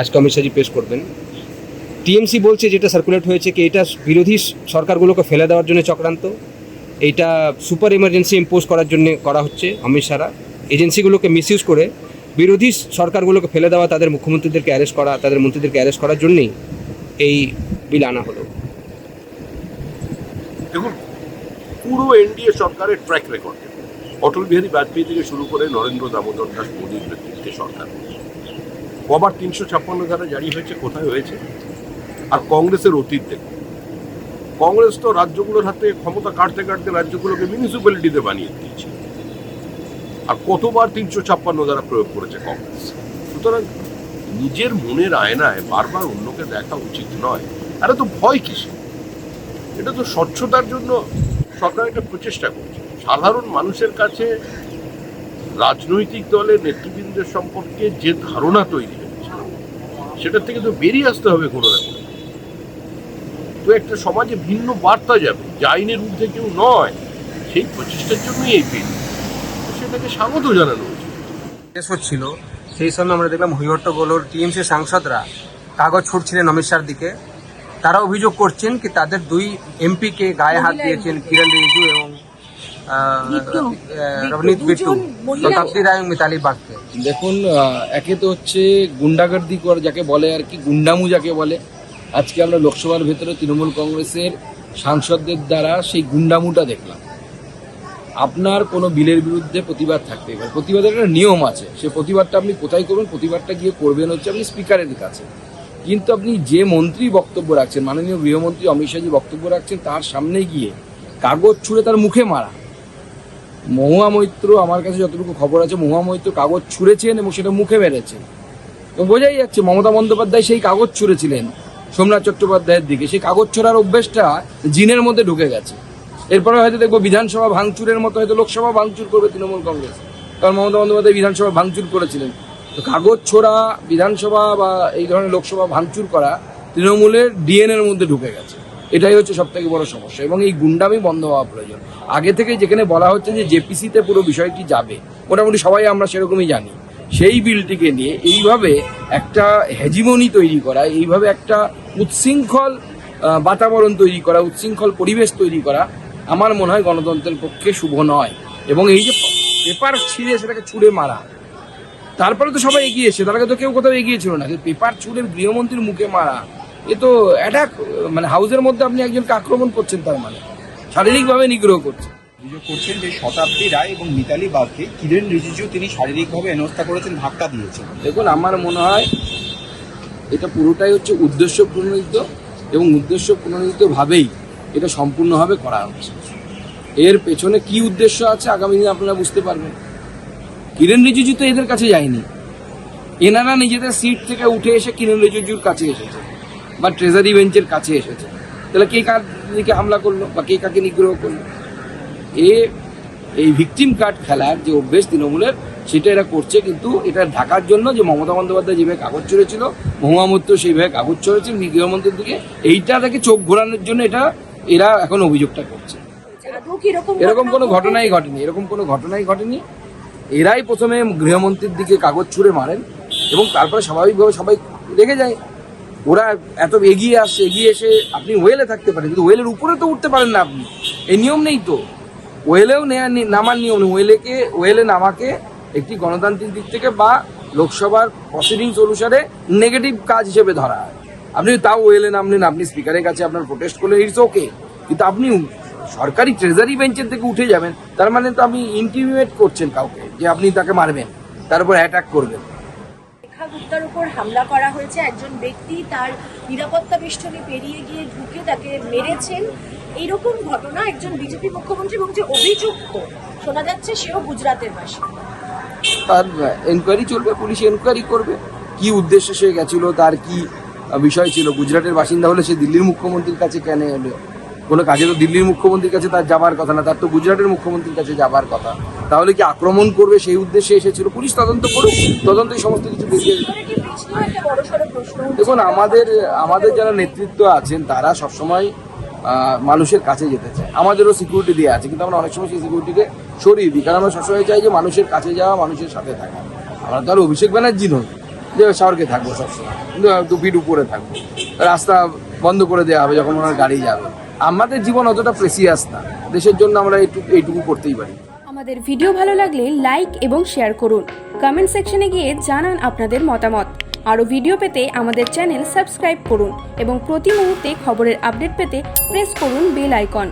আজকে অমিত শাহজি পেশ করবেন। টিএমসি বলছে যেটা সার্কুলেট হয়েছে কি, এটা বিরোধী সরকারগুলোকে ফেলে দেওয়ার জন্য চক্রান্ত। এইটা সুপার এমার্জেন্সি ইম্পোজ করার জন্য করা হচ্ছে অমিত শাহরা। এজেন্সিগুলোকে মিসইউজ করে বিরোধী সরকারগুলোকে ফেলে দেওয়া তাদের মুখ্যমন্ত্রীদেরকে অ্যারেস্ট করা, তাদের মন্ত্রীদেরকে অ্যারেস্ট করার জন্যই এই বিল আনা হলো। দেখুন, পুরো এনডিএ সরকারের ট্র্যাক রেকর্ড অটল বিহারী বাজপেয়ী থেকে শুরু করে নরেন্দ্র দামোদর দাস মোদীর নেতৃত্বে সরকার। কবার তিনশো ছাপ্পান্ন ধারা জারি হয়েছে, কোথায় হয়েছে? আর কংগ্রেসের অতীত দেখুন। কংগ্রেস তো রাজ্যগুলোর হাতে ক্ষমতা কাটতে কাটতে রাজ্যগুলোকে মিউনিসিপ্যালিটিতে বানিয়ে দিয়েছে। আর কতবার তিনশো ছাপ্পান্ন ধারা প্রয়োগ করেছে কংগ্রেস? সুতরাং নিজের মনের আয়নায় বারবার অন্যকে দেখা উচিত নয়। আরে তো ভয় কিসে এটা তো স্বচ্ছতার জন্য সরকার একটা প্রচেষ্টা করছে। সাধারণ মানুষের কাছে রাজনৈতিক দলের নেতৃবৃন্দের সম্পর্কে যে ধারণা তৈরি হয়েছে সেটা থেকে তো বেরিয়ে আসতে হবে কোনো না কোনো। তো একটা সমাজে ভিন্ন বার্তা যাবে যে আইনের ঊর্ধ্বে কেউ নয় সেই প্রচেষ্টার জন্যই এই বিল তো সেটাকে স্বাগত জানানো উচিত। শেষ হচ্ছিল সেই সময় আমরা দেখলাম হৈহট্টগোলর টিএমসি সাংসদরা কাগজ ছুটছিলেন অমিত শাহর দিকে। তারা অভিযোগ করছেন কি তাদের দুই এমপিকে গায়ে হাত দিয়েছেন কিরণ রিজিজু এবং রবনীত বিট্টু শতাব্দী রায় মিতালি বাগকে দেখুন একে তো হচ্ছে গুন্ডাগর্দি কর যাকে বলে আর কি গুন্ডামু যাকে বলে। আজকে আমরা লোকসভার ভেতরে তৃণমূল কংগ্রেসের সাংসদদের দ্বারা সেই গুন্ডামুটা দেখলাম। আপনার কোনো বিলের বিরুদ্ধে প্রতিবাদ থাকতে পারে। প্রতিবাদের একটা নিয়ম আছে। সে প্রতিবাদটা আপনি কোথায় করবেন প্রতিবাদটা গিয়ে করবেন হচ্ছে আপনি স্পিকারের কাছে। কিন্তু আপনি যে মন্ত্রী বক্তব্য রাখছেন মাননীয় গৃহমন্ত্রী অমিত শাহজি বক্তব্য রাখছেন তার সামনে গিয়ে কাগজ ছুঁড়ে তার মুখে মারা। মহুয়া মৈত্র আমার কাছে যতটুকু খবর আছে মহুয়া মৈত্র কাগজ ছুঁড়েছেন এবং সেটা মুখে মেরেছেন তো বোঝাই যাচ্ছে, মমতা বন্দ্যোপাধ্যায় সেই কাগজ ছুঁড়েছিলেন সোমনাথ চট্টোপাধ্যায়ের দিকে। সেই কাগজ ছোড়ার অভ্যেসটা জিনের মধ্যে ঢুকে গেছে। এরপরে হয়তো দেখব বিধানসভা ভাঙচুরের মতো হয়তো লোকসভা ভাঙচুর করবে তৃণমূল কংগ্রেস। কারণ মমতা বন্দ্যোপাধ্যায় বিধানসভা ভাঙচুর করেছিলেন। তো কাগজ ছোড়া, বিধানসভা বা এই ধরনের লোকসভা ভাঙচুর করা তৃণমূলের ডিএনএর মধ্যে ঢুকে গেছে। এটাই হচ্ছে সব থেকে বড় সমস্যা। এবং এই গুন্ডামি বন্ধ হওয়া প্রয়োজন। আগে থেকে যেখানে বলা হচ্ছে যে জেপিসিতে পুরো বিষয়টি যাবে, মোটামুটি সবাই আমরা সেরকমই জানি। সেই বিলটিকে নিয়ে এইভাবে একটা হেজিমনি তৈরি করা, এইভাবে একটা উচ্ছৃঙ্খল বাতাবরণ তৈরি করা উচ্ছৃঙ্খল পরিবেশ তৈরি করা আমার মনে হয় গণতন্ত্রের পক্ষে শুভ নয়। এবং এই যে পেপার ছিঁড়ে সেটাকে ছুঁড়ে মারা, তারপরে তো সবাই এগিয়েছে তার আগে তো কেউ কোথাও এগিয়েছিল না। পেপার ছুঁড়ে গৃহমন্ত্রীর মুখে মারা এ তো অ্যাটাক মানে হাউসের মধ্যে আপনি একজনকে আক্রমণ করছেন তার মানে। শারীরিকভাবে নিগ্রহ করছেন। অভিযোগ করছেন যে শতাব্দী রায় এবং মিতালি বাগকে কিরেন রিজিজু তিনি শারীরিকভাবে হেনস্থা করেছেন ধাক্কা দিয়েছেন। দেখুন আমার মনে হয় এটা পুরোটাই হচ্ছে উদ্দেশ্য প্রণোদিত এবং উদ্দেশ্য প্রণোদিত ভাবেই এটা সম্পূর্ণভাবে করা হচ্ছে। এর পেছনে কি উদ্দেশ্য আছে আগামী দিনে আপনারা বুঝতে পারবেন। কিরেন রিজিজু তো এদের কাছে যায়নি। এনারা নিজেদের সিট থেকে উঠে এসে কিরেন রিজিজুর কাছে এসেছে। বা ট্রেজারি বেঞ্চের কাছে এসেছে। তাহলে কে কার দিকে হামলা করল বা কে কাকে নিগ্রহ করল? এ এই ভিকটিম কার্ড খেলার যে অভ্যেস তৃণমূলের সেটা এরা করছে কিন্তু এটা ঢাকার জন্য যে মমতা বন্দ্যোপাধ্যায় যেভাবে কাগজ চড়েছিল মহুয়ামত্য সেইভাবে কাগজ চড়েছে গৃহমন্ত্রীর দিকে এইটা থেকে চোখ ঘোরানোর জন্য এটা এরা এখন অভিযোগটা করছে। এরকম এরকম কোনো ঘটনাই ঘটেনি এরকম কোনো ঘটনাই ঘটেনি। এরাই প্রথমে গৃহমন্ত্রীর দিকে কাগজ ছুঁড়ে মারেন এবং তারপরে স্বাভাবিকভাবে সবাই রেগে যায়। ওরা এত এগিয়ে আসছে, এগিয়ে এসে আপনি ওয়েলে থাকতে পারেন, কিন্তু ওয়েলের উপরে তো উঠতে পারেন না আপনি। এই নিয়ম নেই তো। ওয়েলেও নামার নিয়ম নেই। ওয়েলেকে, ওয়েলে নামাকে একটি গণতান্ত্রিক দিক থেকে বা লোকসভার প্রসিডিংস অনুসারে নেগেটিভ কাজ হিসেবে ধরা হয়। আপনি তাও ওয়েলে নামলেন আপনি স্পিকারের কাছে আপনার প্রোটেস্ট করলেন ইটস ওকে কিন্তু আপনি সরকারি ট্রেজারি বেঞ্চের থেকে উঠে যাবেন, তার মানে তো আপনি ইন্টিমিমেট করছেন কাউকে, যে আপনি তাকে মারবেন, তার উপর অ্যাটাক করবেন। রেখা গুপ্তার উপর হামলা করা হয়েছে। একজন ব্যক্তি তার নিরাপত্তা বেষ্টনী পেরিয়ে গিয়ে ঢুকে তাকে মেরেছেন। এইরকম ঘটনা একজন বিজেপি মুখ্যমন্ত্রী এবং যে অভিযুক্ত, শোনা যাচ্ছে সেও গুজরাটের বাসিন্দা। তার এনকোয়ারি চলবে, পুলিশ এনকোয়ারি করবে। কি উদ্দেশ্যে সে গেছিল, তার কি বিষয় ছিল, গুজরাটের বাসিন্দা হলে সে দিল্লির মুখ্যমন্ত্রীর কাছে কেন এলো? কোনো কাজে তো দিল্লির মুখ্যমন্ত্রীর কাছে তার যাবার কথা না তার তো গুজরাটের মুখ্যমন্ত্রীর কাছে যাবার কথা। তাহলে কি আক্রমণ করবে সেই উদ্দেশ্যে এসেছিল? পুলিশ তদন্ত করুক তদন্তই সমস্ত কিছু বেরিয়ে উঠছে। দেখুন আমাদের আমাদের যারা নেতৃত্ব আছেন তারা সবসময় মানুষের কাছে যেতে চায়। আমাদেরও সিকিউরিটি দেওয়া আছে কিন্তু আমরা অনেক সময় সেই সিকিউরিটিকে সরিয়ে দিই। কারণ আমরা সবসময় চাই যে মানুষের কাছে যাওয়া মানুষের সাথে থাকা। আমরা তো আর অভিষেক ব্যানার্জি নই যে শহরকে থাকব সবসময় কিন্তু দু ফিট উপরে থাকব। রাস্তা বন্ধ করে দেওয়া হবে যখন ওনার গাড়ি যাবে। আমাদের জীবন অতটা প্রেসিয়াস না। দেশের জন্য আমরা এইটুকু এইটুকু করতেই পারি। আমাদের ভিডিও ভালো লাগলে লাইক এবং শেয়ার করুন। কমেন্ট সেকশনে গিয়ে জানান আপনাদের মতামত। আরও ভিডিও পেতে আমাদের চ্যানেল সাবস্ক্রাইব করুন এবং প্রতি মুহূর্তে খবরের আপডেট পেতে প্রেস করুন বেল আইকন